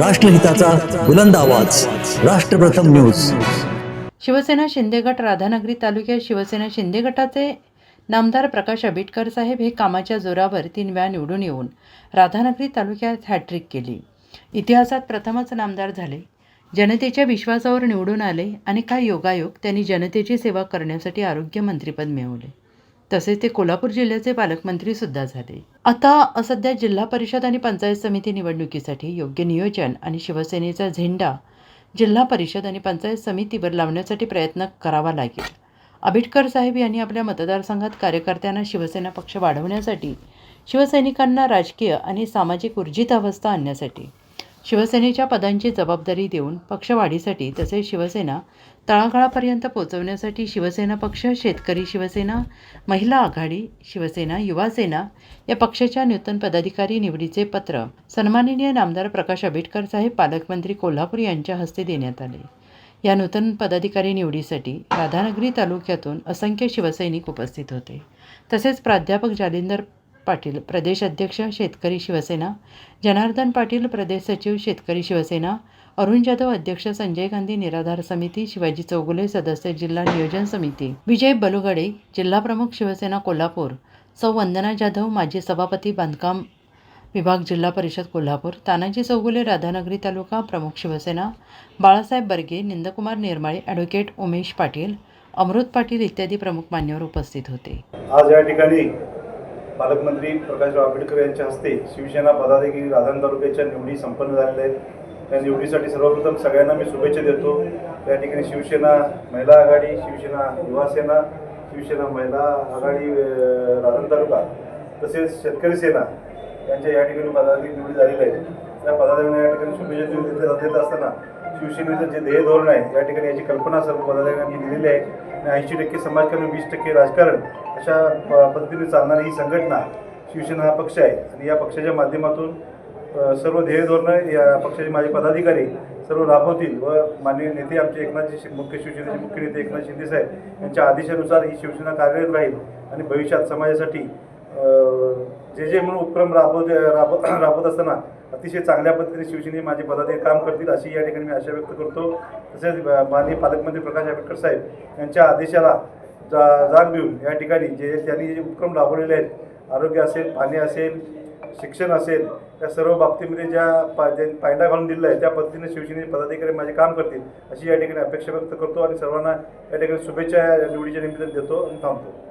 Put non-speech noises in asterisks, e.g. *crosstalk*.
राष्ट्रहिताचा बुलंद आवाज. राष्ट्रप्रथम न्यूज. शिवसेना शिंदेगट राधानगरी तालुक्यात शिवसेना शिंदे गटाचे नामदार प्रकाश आंबेडकर साहेब हे कामाच्या जोरावर तीन वेळा निवडून येऊन राधानगरी तालुक्यात हॅट्रिक केली. इतिहासात प्रथमच नामदार झाले. जनतेच्या विश्वासावर निवडून आले आणि काय योगायोग त्यांनी जनतेची सेवा करण्यासाठी आरोग्यमंत्रीपद मिळवले. तसेच ते कोल्हापूर जिल्ह्याचे पालकमंत्री सुद्धा झाले. आता सध्या जिल्हा परिषद आणि पंचायत समिती निवडणुकीसाठी योग्य नियोजन आणि शिवसेनेचा झेंडा जिल्हा परिषद आणि पंचायत समितीवर लावण्यासाठी प्रयत्न करावा लागेल. आंबेडकर साहेब यांनी आपल्या मतदारसंघात कार्यकर्त्यांना शिवसेना पक्ष वाढवण्यासाठी शिवसैनिकांना राजकीय आणि सामाजिक ऊर्जित अवस्था आणण्यासाठी शिवसेनेच्या पदांची जबाबदारी देऊन पक्षवाढीसाठी तसेच शिवसेना तळागाळापर्यंत पोहोचवण्यासाठी शिवसेना पक्ष शेतकरी शिवसेना महिला आघाडी शिवसेना युवासेना या पक्षाच्या नूतन पदाधिकारी निवडीचे पत्र सन्माननीय नामदार प्रकाश आंबेडकर साहेब पालकमंत्री कोल्हापूर यांच्या हस्ते देण्यात आले. या नूतन पदाधिकारी निवडीसाठी राधानगरी तालुक्यातून असंख्य शिवसैनिक उपस्थित होते. तसेच प्राध्यापक जालिंदर पाटील प्रदेश अध्यक्ष शेतकरी शिवसेना जनार्दन पाटील प्रदेश सचिव शेतकरी शिवसेना अरुण जाधव अध्यक्ष संजय गांधी निराधार समिती शिवाजी चौगुले सदस्य जिल्हा नियोजन समिती विजय बलुगडे जिल्हा प्रमुख शिवसेना कोल्हापूर सौ वंदना जाधव माजी सभापती बांधकाम विभाग जिल्हा परिषद कोल्हापूर तानाजी चौगुले राधानगरी तालुका प्रमुख शिवसेना बाळासाहेब बर्गे निंदकुमार निर्माळे ॲडव्होकेट उमेश पाटील अमृत पाटील इत्यादी प्रमुख मान्यवर उपस्थित होते. आज या ठिकाणी पालकमंत्री प्रकाशराव आंबेडकर यांच्या हस्ते शिवसेना पदाधिकारी राधान तालुक्याच्या निवडी संपन्न झालेल्या आहेत. त्या निवडीसाठी सर्वप्रथम सगळ्यांना मी शुभेच्छा देतो. त्या ठिकाणी शिवसेना महिला आघाडी शिवसेना युवासेना शिवसेना महिला आघाडी राधन तालुका तसेच शेतकरी सेना यांच्या या ठिकाणी पदाधिकारी निवडी झालेली आहे त्या पदाधिकाऱ्यांना या ठिकाणी शुभेच्छा देत असताना शिवसेनेचं जे ध्येय धोरण आहे या ठिकाणी याची कल्पना सर्व पदाधिकाऱ्यांनी दिलेली आहे. ऐंशी टक्के समाजकारण वीस टक्के राजकारण अशा प- पद्धतीने चालणारी ही संघटना शिवसेना हा पक्ष आहे. आणि या पक्षाच्या माध्यमातून सर्व ध्येय धोरणं या पक्षाचे माझे पदाधिकारी सर्व राबवतील व माननीय नेते आमचे एकनाथजी मुख्य शिवसेनेचे मुख्य नेते एकनाथ शिंदे साहेब यांच्या आदेशानुसार ही शिवसेना कार्यरत राहील आणि भविष्यात समाजासाठी जे जे म्हणून उपक्रम राबवत राब *clears throat* राबवत असताना अतिशय चांगल्या पद्धतीने शिवसेने माझे पदाधिकारी काम करतील अशी या ठिकाणी मी आशा व्यक्त करतो. तसेच माननीय पालकमंत्री प्रकाश आंबेडकर साहेब यांच्या आदेशाला जा जाग देऊन या ठिकाणी जे त्यांनी जे उपक्रम राबवलेले आहेत आरोग्य असेल पाणी असेल शिक्षण असेल त्या सर्व बाबतीमध्ये ज्या पा पायंडा घालून दिलेला आहे त्या पद्धतीने शिवसेने पदाधिकारी माझे काम करतील अशी या ठिकाणी अपेक्षा व्यक्त करतो आणि सर्वांना या ठिकाणी शुभेच्छा या निवडीच्या निमित्ताने देतो आणि थांबतो.